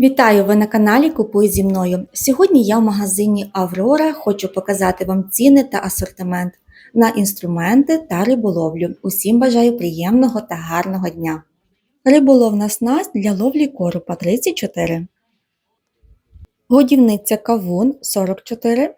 Вітаю! Ви на каналі Купуй зі мною. Сьогодні я в магазині Аврора хочу показати вам ціни та асортимент на інструменти та риболовлю. Усім бажаю приємного та гарного дня. Риболовна снасть для ловлі коропа 34. Годівниця кавун 44.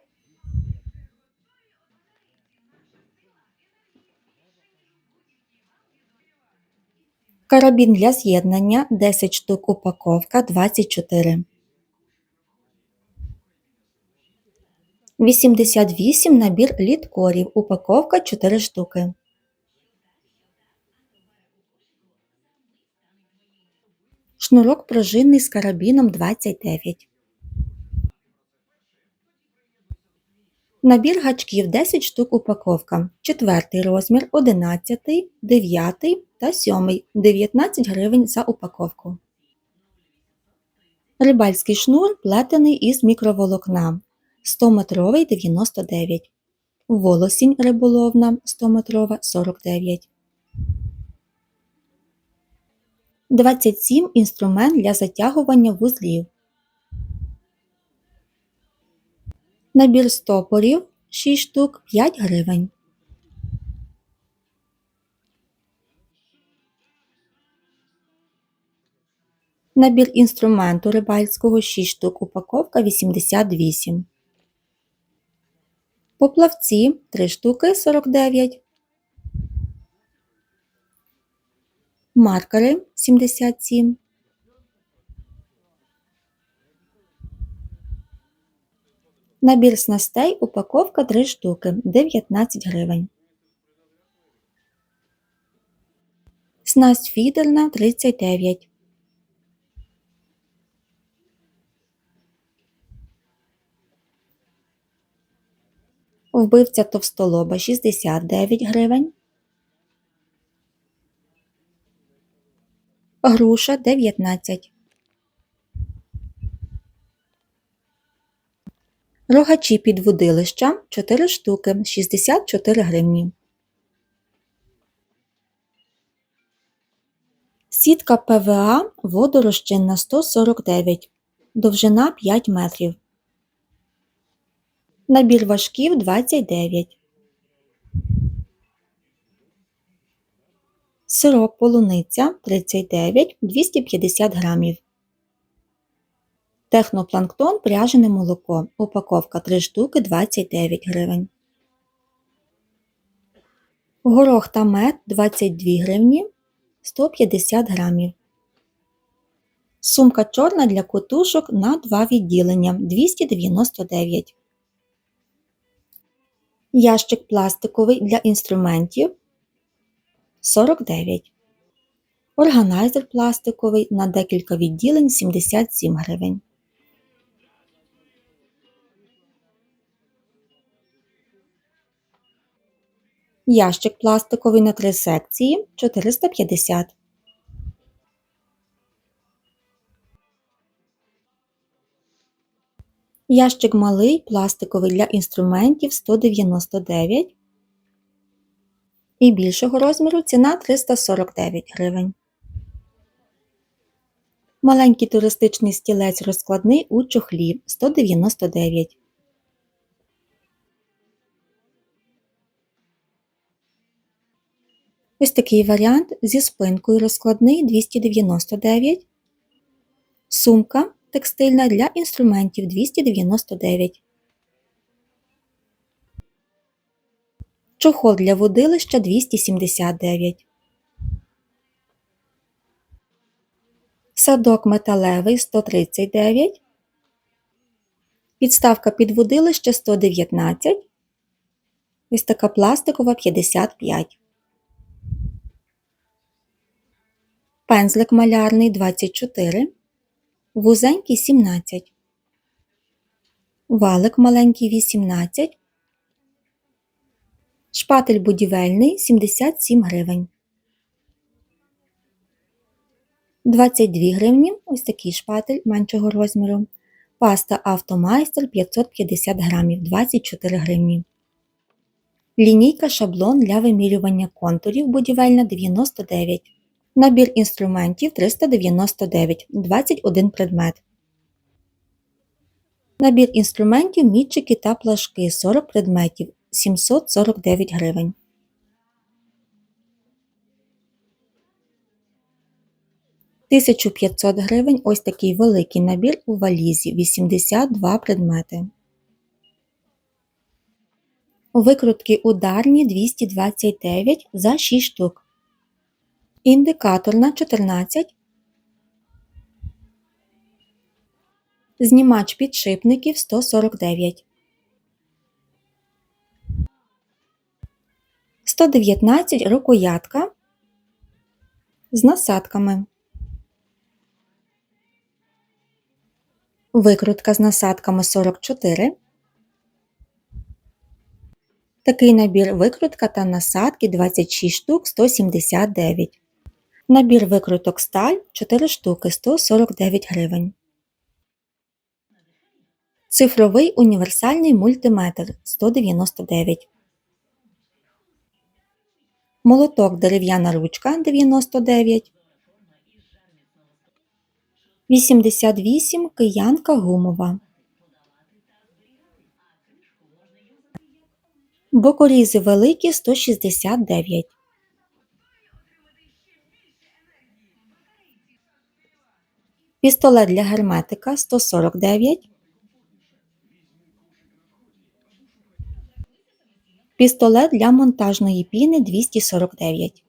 Карабін для з'єднання 10 штук упаковка 24. 88 набір літкорів. Упаковка 4 штуки. Шнурок пружинний з карабіном 29. Набір гачків 10 штук упаковка. Четвертий розмір, 11, 9 та 7. 19 гривень за упаковку. Рибальський шнур плетений із мікроволокна. 100 метровий 99. Волосінь риболовна 100 метрова 49. 27 інструмент для затягування вузлів. Набір стопорів 6 штук 5 гривень. Набір інструменту рибальського 6 штук упаковка 88. Поплавці 3 штуки 49. Маркери 77. Набір снастей упаковка 3 штуки 19 гривень. Снасть фідерна 39. Вбивця товстолоба 69 гривень. Груша 19. Рогачі під вудилища 4 штуки 64 гривні. Сітка ПВА водорозчинна 149, довжина 5 метрів. Набір важків 29. Сироп полуниця 39 250 грамів. Технопланктон пряжене молоко. Упаковка 3 штуки 29 гривень. Горох та мед 22 гривні 150 грамів. Сумка чорна для котушок на 2 відділення 299. Ящик пластиковий для інструментів 49. Органайзер пластиковий на декілька відділень 77 гривень. Ящик пластиковий на 3 секції 450. Ящик малий пластиковий для інструментів 199 і більшого розміру ціна 349 гривень. Маленький туристичний стілець розкладний у чохлі 199. Ось такий варіант зі спинкою розкладний 299. Сумка текстильна для інструментів 299. Чохол для водилища 279. Садок металевий 139. Підставка під водилище 119. Ось така пластикова 55. Пензлик малярний 24. Вузенький 17. Валик маленький 18. Шпатель будівельний 77 гривень. 22 гривні. Ось такий шпатель меншого розміру. Паста Автомайстер 550 грамів 24 гривні. Лінійка шаблон для вимірювання контурів будівельна 99. Набір інструментів 399 21 предмет. Набір інструментів, мітчики та плашки 40 предметів 749 гривень. Тисячу 500 гривень ось такий великий набір у валізі 82 предмети. Викрутки ударні 229 за 6 штук. Індикаторна 14. Знімач підшипників 149. 119 рукоятка з насадками. Викрутка з насадками 44. Такий набір викрутка та насадки 26 штук 179. Набір викруток сталь 4 штуки 149 гривень. Цифровий універсальний мультиметр 199. Молоток дерев'яна ручка 99. 88 киянка гумова. Бокорізи великі 169. Пістолет для герметика 149. Пістолет для монтажної піни 249.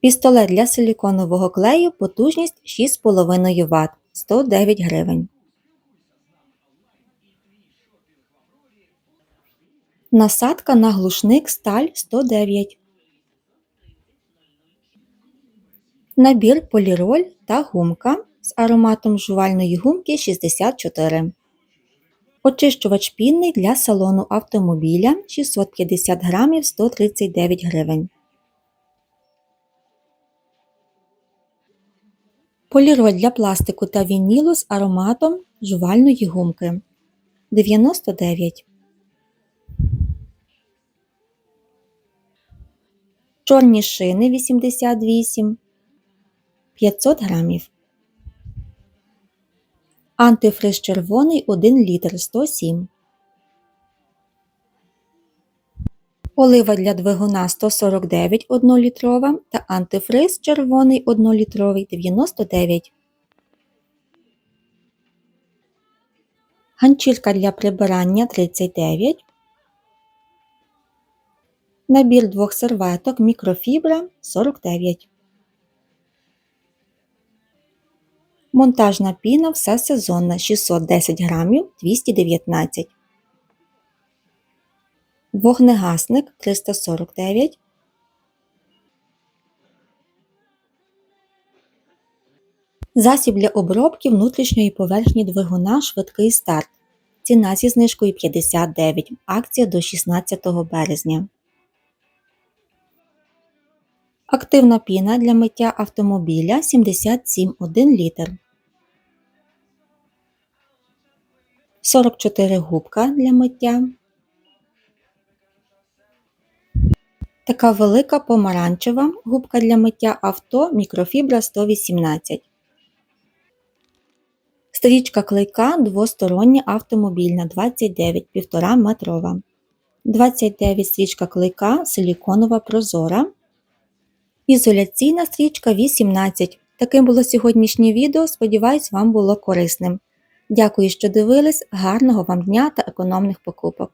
Пістолет для силіконового клею потужність 6,5 Вт 109 гривень. Насадка на глушник сталь 109. Набір поліроль та гумка з ароматом жувальної гумки 64. Очищувач пінний для салону автомобіля 650 грамів 139 гривень. Поліроль для пластику та вінілу з ароматом жувальної гумки 99. Чорні шини 88 500 грамів. Антифриз червоний 1 літр 107. Олива для двигуна 149 1 літрова та антифриз червоний 1 літровий 99. Ганчірка для прибирання 39. Набір двох серветок мікрофібра 49. Монтажна піна все сезонна 610 грамів 219. Вогнегасник 349. Засіб для обробки внутрішньої поверхні двигуна швидкий старт. Ціна зі знижкою 59. Акція до 16 березня. Активна піна для миття автомобіля 77 1 літр. 44 губка для миття. Така велика помаранчева губка для миття авто мікрофібра 118. Стрічка клейка двостороння автомобільна 29 1,5 метрова. 29 стрічка клейка силіконова прозора. Ізоляційна стрічка 18. Таким було сьогоднішнє відео. Сподіваюсь, вам було корисним. Дякую, що дивились. Гарного вам дня та економних покупок!